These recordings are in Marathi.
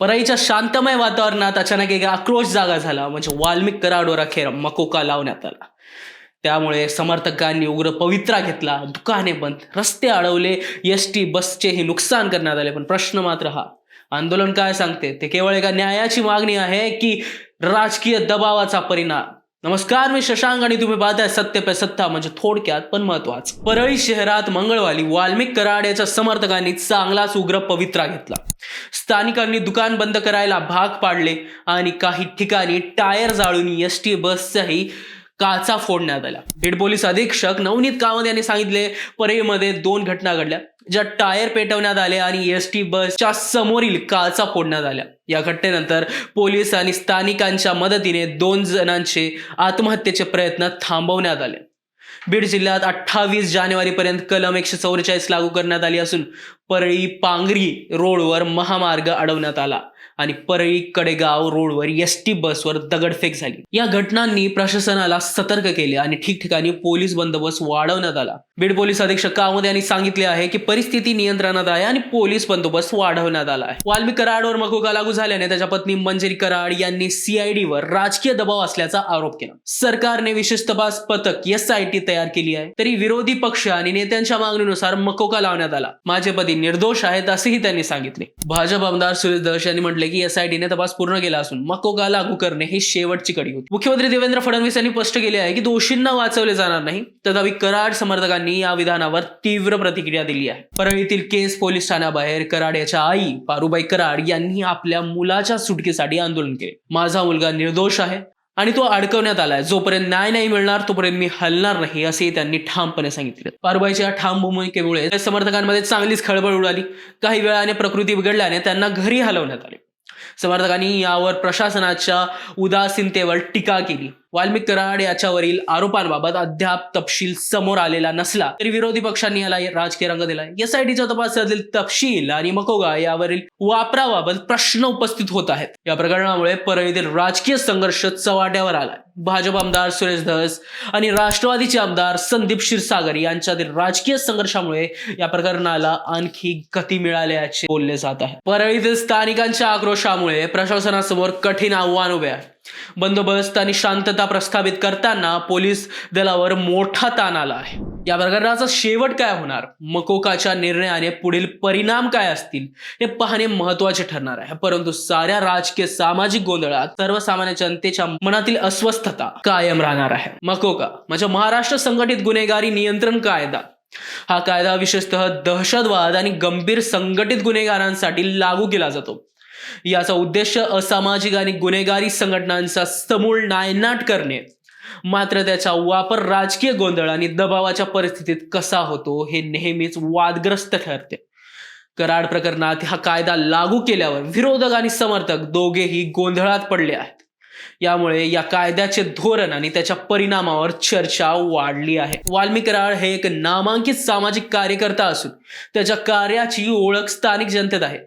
परळीच्या शांतमय वातावरणात अचानक एक आक्रोश जागा झाला म्हणजे वाल्मिक कराडवर अखेर मकोका लावण्यात आला. त्यामुळे समर्थकांनी उग्र पवित्रा घेतला दुकाने बंद रस्ते अडवले एस टी बसचेही नुकसान करण्यात आले पण प्रश्न मात्र हा आंदोलन काय सांगते? ते केवळ एका न्यायाची मागणी आहे की राजकीय दबावाचा परिणाम? नमस्कार मी शशांक आणि तुम्ही पाहताय सत्य पे सत्ता म्हणजे थोडक्यात पण महत्वाचं. परळी शहरात मंगळवारी वाल्मिक कराड याच्या समर्थकांनी चांगलाच उग्र पवित्रा घेतला. स्थानिकांनी दुकान बंद करायला भाग पाडले आणि काही ठिकाणी टायर जाळून एस टी बसचाही काचा फोडण्यात आल्या बीड पोलीस अधीक्षक नवनीत कामत यांनी सांगितले परळीमध्ये दोन घटना घडल्या. ज्या टायर पेटवण्यात आले आणि एस टी बसच्या समोरील काचा फोडण्यात आल्या. या घटनेनंतर पोलीस आणि स्थानिकांच्या मदतीने दोन जणांचे आत्महत्येचे प्रयत्न थांबवण्यात आले. बीड जिल्ह्यात अठ्ठावीस जानेवारीपर्यंत कलम एकशे चौवेचाळीस लागू करण्यात आली असून परळी पांगरी रोडवर महामार्ग अडवण्यात आला. आणि परळी कडेगाव रोडवर एस टी बसवर दगडफेक झाली. या घटनांनी प्रशासनाला सतर्क केले आणि ठिकठिकाणी पोलीस बंदोबस्त वाढवण्यात आला. बीड पोलीस अधीक्षक कामत यांनी सांगितले आहे की परिस्थिती नियंत्रणात आहे आणि पोलीस बंदोबस्त वाढवण्यात आला आहे. वाल्मी कराडवर मकोका लागू झाल्याने त्याच्या पत्नी मंजिरी कराड यांनी सीआयडी वर राजकीय दबाव असल्याचा आरोप केला. सरकारने विशेष तपास पथक एस आय टी तयार केली आहे. तरी विरोधी पक्ष आणि नेत्यांच्या मागणीनुसार मकोका लावण्यात आला. माझे पती निर्दोष आहेत असेही त्यांनी सांगितले. भाजप आमदार सुरेश दश यांनी म्हटले की एसआयटीने तपास पूर्ण केला असून मकोका लागू करणे हे शेवटची कडी होती. मुख्यमंत्री देवेंद्र फडणवीस यांनी स्पष्ट केले आहे की दोषींना वाचवले जाणार नाही तथापि कराड समर्थकांनी या विधानावर तीव्र प्रतिक्रिया दिली आहे. परळीतील केस पोलीस ठाण्याबाहेर कराड याच्या आई पारुबाई कराड यांनी आपल्या मुलाच्या सुटकेसाठी आंदोलन केले. माझा मुलगा निर्दोष आहे आणि तो अडकवण्यात आलाय. जोपर्यंत न्याय नाही मिळणार तोपर्यंत मी हलणार नाही असे त्यांनी ठामपणे सांगितले. पारुबाईच्या ठाम भूमिकेमुळे समर्थकांमध्ये चांगलीच खळबळ उडाली. काही वेळाने प्रकृती बिघडल्याने त्यांना घरी हलवण्यात आले. समर्थकांनी यावर प्रशासनाच्या उदासीनतेवर टीका केली. वाल्मिक कराड याच्यावरील आरोपांबाबत अद्याप तपशील समोर आलेला नसला तरी विरोधी पक्षांनी याला राजकीय रंग दिलाय. एसआयटीच्या तपासातील तपशील आणि मकोगा यावरील वापराबाबत प्रश्न उपस्थित होत आहेत. या प्रकरणामुळे परळीतील राजकीय संघर्ष चव्हाट्यावर आलाय. भाजप आमदार सुरेश धस आणि राष्ट्रवादीचे आमदार संदीप क्षीरसागर यांच्यातील राजकीय संघर्षामुळे या प्रकरणाला आणखी गती मिळाल्याचे बोलले जात आहे. परळीतील स्थानिकांच्या आक्रोशामुळे प्रशासनासमोर कठीण आव्हान उभे आहे. बंदोबस्त आणि शांतता प्रस्थापित करताना पोलीस दलावर मोठा ताण आला आहे. या प्रकरणाचा शेवट काय होणार? मकोकाच्या निर्णयाने पुढील परिणाम काय असतील? हे पाहणे महत्त्वाचे ठरणार आहे. परंतु साऱ्या राजकीय सामाजिक गोंधळात सर्वसामान्य जनतेच्या मनातील अस्वस्थ अस्वस्थता कायम राहणार आहे. मकोका म्हणजे महाराष्ट्र संघटित गुन्हेगारी नियंत्रण कायदा. हा कायदा विशेषतः दहशतवाद आणि गंभीर संघटित गुन्हेगारांसाठी लागू केला जातो. याचा उद्देश असामाजिक आणि गुन्हेगारी संघटनांचा समूळ नायनाट करणे. मात्र त्याचा वापर राजकीय गोंधळ आणि दबावाच्या परिस्थितीत कसा होतो हे नेहमीच वादग्रस्त ठरते. कराड प्रकरणात हा कायदा लागू केल्यावर विरोधक आणि समर्थक दोघेही गोंधळात पडले आहेत. यामुळे या कायद्याचे धोरण आणि त्याच्या परिणामावर चर्चा वाढली आहे. वाल्मिक राळ हे एक नामांकित सामाजिक कार्यकर्ता असून त्याच्या कार्याची ओळख स्थानिक जनतेत आहे.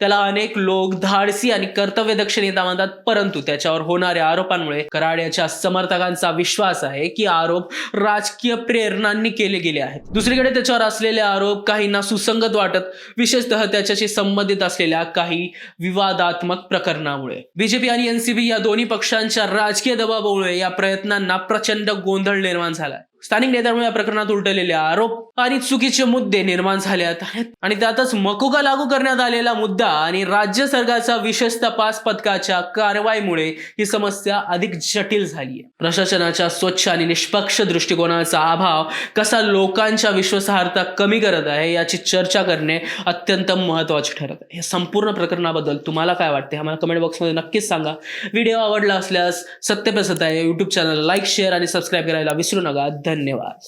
त्याला अनेक लोक धाडसी आणि कर्तव्य नेता म्हणतात परंतु त्याच्यावर होणाऱ्या आरोपांमुळे कराड याच्या समर्थकांचा विश्वास आहे की आरोप राजकीय प्रेरणांनी केले गेले आहेत. दुसरीकडे त्याच्यावर असलेले आरोप काहींना सुसंगत वाटत विशेषतः त्याच्याशी संबंधित असलेल्या काही विवादात्मक प्रकरणामुळे. बीजेपी आणि एनसीबी या दोन्ही पक्षांच्या राजकीय दबावामुळे या प्रयत्नांना प्रचंड गोंधळ निर्माण झालाय. स्थानिक नेत्यांमुळे या प्रकरणात उलटलेले आरोप आणि चुकीचे मुद्दे निर्माण झाले आहेत. आणि त्यातच मकोका लागू करण्यात आलेला मुद्दा आणि राज्य सरकारचा विशेष तपास पथकाच्या कारवाईमुळे ही समस्या अधिक जटिल झाली आहे प्रशासनाच्या स्वच्छ आणि निष्पक्ष दृष्टिकोनाचा अभाव कसा लोकांच्या विश्वासार्हता कमी करत आहे याची चर्चा करणे अत्यंत महत्त्वाचे ठरत आहे. या संपूर्ण प्रकरणाबद्दल तुम्हाला काय वाटते आम्हाला कमेंट बॉक्समध्ये नक्कीच सांगा. व्हिडिओ आवडला असल्यास सत्य प्रसत आहे यूट्यूब चॅनल लाईक शेअर आणि सबस्क्राईब करायला विसरू नका. धन्यवाद.